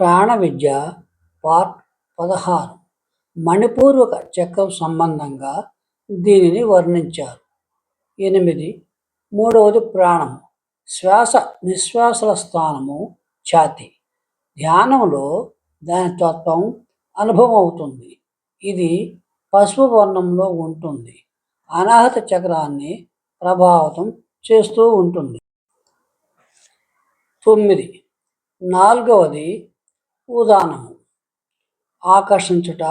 ప్రాణ విద్య పార్ట్ పదహారు. మణిపూర్వక చక్రం సంబంధంగా దీనిని వర్ణించారు. ఎనిమిది. మూడవది ప్రాణం. శ్వాస నిశ్వాసల స్థానము ఛాతి. ధ్యానంలో దాని తత్వం అనుభవం అవుతుంది ఇది పసుపు వర్ణంలో ఉంటుంది. అనాహత చక్రాన్ని ప్రభావితం చేస్తూ ఉంటుంది. తొమ్మిది. నాలుగవది ఉదానము ఆకర్షించుట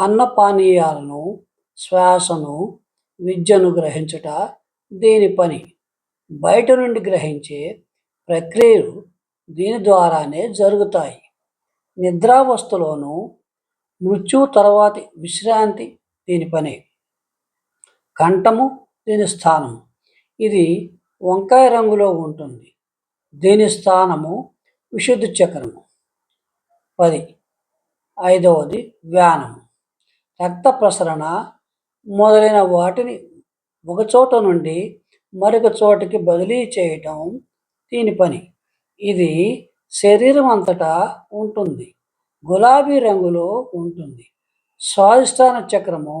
అన్నపానీయాలను శ్వాసను విద్యను గ్రహించుట దీని పని. బయట నుండి గ్రహించే ప్రక్రియలు దీని ద్వారానే జరుగుతాయి. నిద్రావస్థలోనూ మృత్యు తర్వాతి విశ్రాంతి దీని పని. కంఠము దీని స్థానము. ఇది వంకాయ రంగులో ఉంటుంది. దీని స్థానము విశుద్ధి చక్రము. పది. ఐదవది వ్యానం. రక్త ప్రసరణ మొదలైన వాటిని ఒకచోట నుండి మరొక చోటకి బదిలీ చేయటం దీని పని. ఇది శరీరం అంతటా ఉంటుంది. గులాబీ రంగులో ఉంటుంది. స్వాధిష్టాన చక్రము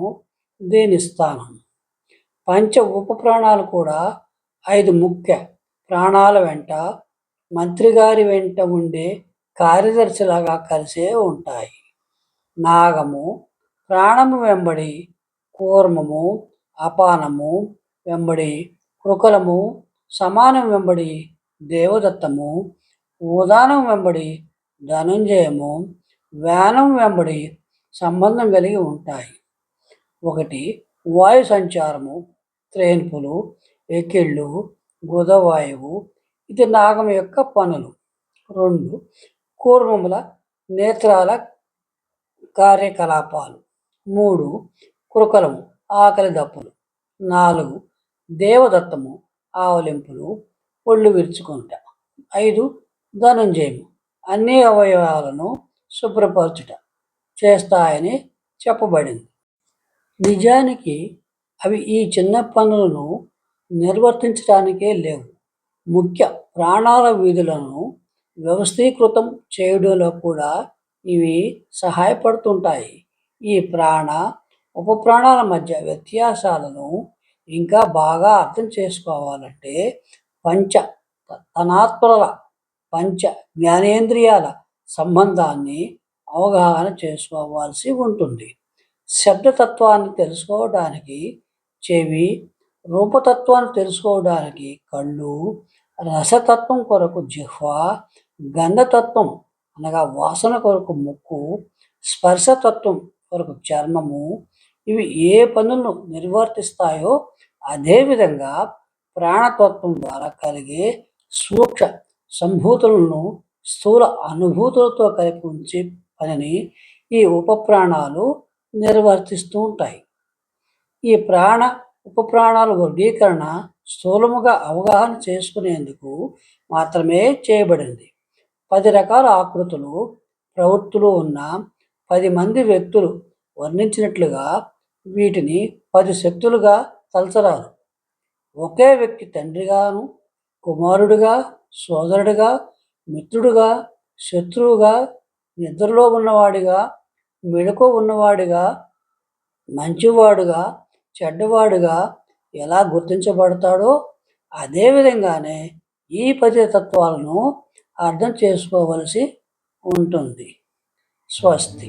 దీని స్థానం. పంచ ఉప ప్రాణాలు కూడా ఐదు ముఖ్య ప్రాణాల వెంట మంత్రిగారి వెంట ఉండే కార్యదర్శిలాగా కలిసే ఉంటాయి. నాగము ప్రాణము వెంబడి కూర్మము అపానము వెంబడి కృకలము సమానం వెంబడి దేవదత్తము ఉదానం వెంబడి ధనుంజయము వ్యానం వెంబడి సంబంధం కలిగి ఉంటాయి. ఒకటి వాయు సంచారము త్రేన్పులు ఎకిళ్ళు గుదవాయువు ఇది నాగం యొక్క పనులు. రెండు కూర్మముల నేత్రాల కార్యకలాపాలు. మూడు కృకలము ఆకలి దప్పులు. నాలుగు దేవదత్తము ఆవలింపులు ఒళ్ళు విరుచుకుంట. ఐదు ధనుంజయము. అన్ని అవయవాలను శుభ్రపరచుట చేస్తాయని చెప్పబడింది. నిజానికి అవి ఈ చిన్న పనులను నిర్వర్తించడానికే లేవు. ముఖ్య ప్రాణాల వీధులను వ్యవస్థీకృతం చేయడంలో కూడా ఇవి సహాయపడుతుంటాయి. ఈ ప్రాణ ఉప ప్రాణాల మధ్య వ్యత్యాసాలను ఇంకా బాగా అర్థం చేసుకోవాలంటే పంచ తనాత్మల పంచ జ్ఞానేంద్రియాల సంబంధాన్ని అవగాహన చేసుకోవాల్సి ఉంటుంది. శబ్దతత్వాన్ని తెలుసుకోవడానికి చెవి రూపతత్వాన్ని తెలుసుకోవడానికి కళ్ళు రసతత్వం కొరకు జిహ్వ గంధతత్వం అనగా వాసన కొరకు ముక్కు స్పర్శతత్వం కొరకు చర్మము ఇవి ఏ పనులను నిర్వర్తిస్తాయో అదేవిధంగా ప్రాణతత్వం ద్వారా కలిగే సూక్ష్మ సంభూతులను స్థూల అనుభూతులతో కలిపి ఉంచే పనిని ఈ ఉపప్రాణాలు నిర్వర్తిస్తూ ఉంటాయి. ఈ ప్రాణ ఉపప్రాణాల వర్గీకరణ స్థూలముగా అవగాహన చేసుకునేందుకు మాత్రమే చేయబడింది. పది రకాల ఆకృతులు ప్రవృత్తులు ఉన్న పది మంది వ్యక్తులు వర్ణించినట్లుగా వీటిని పది శక్తులుగా తలచరారు. ఒకే వ్యక్తి తండ్రిగాను కుమారుడిగా సోదరుడిగా మిత్రుడుగా శత్రువుగా నిద్రలో ఉన్నవాడిగా మెడుకు ఉన్నవాడిగా మంచివాడుగా చెడ్డవాడుగా ఎలా గుర్తించబడతాడో అదేవిధంగానే ఈ పది తత్వాలను అర్థం చేసుకోవలసి ఉంటుంది. స్వస్తి.